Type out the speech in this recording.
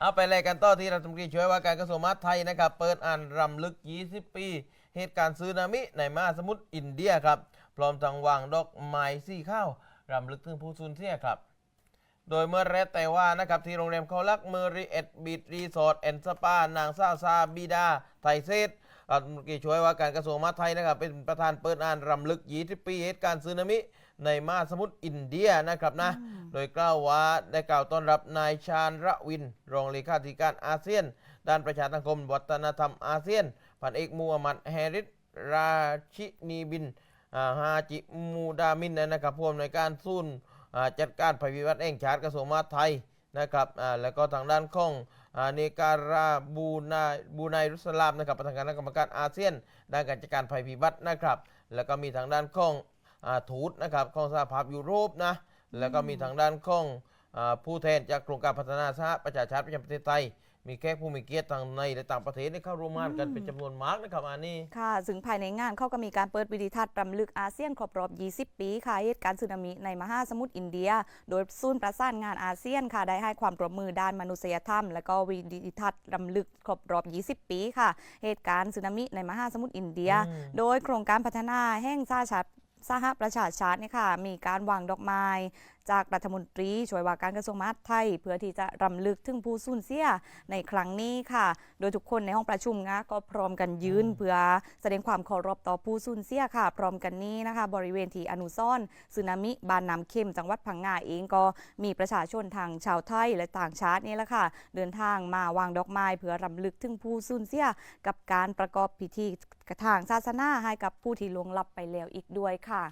เอาไปเลยกันต่อที่รัฐมนตรีช่วยว่าการกระทรวงมหาดไทยนะครับ เปิดอ่านรำลึก 20 ปี เหตุการณ์ซึนามิในมหาสมุทรอินเดียครับ พร้อมทั้งวางดอกไม้สีข้าวรำลึกถึงผู้สูญเสียครับ โดยเมื่อแรกแต่ว่านะครับที่โรงแรมเขาลักเมอริเอ็ดบีดรีสอร์ทแอนด์สปานางสาวซาบีดา ไทยเซตรัฐมนตรีช่วยว่าการกระทรวงมหาดไทยนะครับเป็นประธานเปิดอ่านรำลึก 20 ปี เหตุการณ์สึนามิ ในมหาสมุทรอินเดียนะครับนะ โดยกล่าวว่าได้กล่าวต้อนรับนายชาญระวิน รองเลขาธิการอาเซียน ด้านประชาสังคม วัฒนธรรมอาเซียนพันเอกมูฮัมหมัดแฮริสราชินีบินอ่าฮาจิมูดามินนะครับผู้อำนวยการศูนย์อ่าจัดการภัยพิบัติแห่งชาติกระทรวงมหาดไทยนะครับอ่าแล้วก็ทางด้านของอ่าเนการาบูนาบูไนรุสลามนะครับประธานคณะกรรมการอาเซียน ด้านการจัดการภัยพิบัตินะครับ แล้วก็มีทางด้านของอ่า ทูตนะครับของสหภาพยุโรปนะแล้วก็มีทางด้านของอ่าผู้แทนจากโครงการพัฒนาสหประชาชาติประจำประเทศไทยมีแขกผู้มีเกียรติทางในและต่างประเทศได้เข้าร่วมงานกันเป็นจำนวนมากนะครับอันนี้ค่ะซึ่งภายในงานเขาก็มีการเปิดวิดีทัศน์รำลึกอาเซียนครบรอบ 20 ปีค่ะเหตุการณ์สึนามิในมหาสมุทรอินเดีย โดยศูนย์ประสานงานอาเซียนค่ะได้ให้ความร่วมมือด้านมนุษยธรรม และก็วิดีทัศน์รำลึกครบรอบ 20 ปีค่ะเหตุการณ์สึนามิในมหาสมุทรอินเดียอืมโดยโครงการพัฒนาแห่งชาติ สหประชาชาติเนี่ยค่ะมีการวางดอกไม้ จากรัฐมนตรีช่วยว่าการกระทรวงมหาดไทย เพื่อที่จะรำลึกถึงผู้สูญเสียในครั้งนี้ค่ะ โดยทุกคนในห้องประชุมนะก็พร้อมกันยืนอืมเพื่อแสดงความเคารพต่อผู้สูญเสียค่ะ พร้อมกันนี้นะคะ บริเวณที่อนุซ่อนสึนามิบานน้ำเข็มจังหวัดพังงาเองก็มีประชาชนทางชาวไทยและต่างชาตินี่แหละค่ะ เดินทางมาวางดอกไม้เพื่อรำลึกถึงผู้สูญเสียกับการประกอบพิธีกระทางศาสนาให้กับผู้ที่ล่วงลับไปแล้วอีกด้วยค่ะ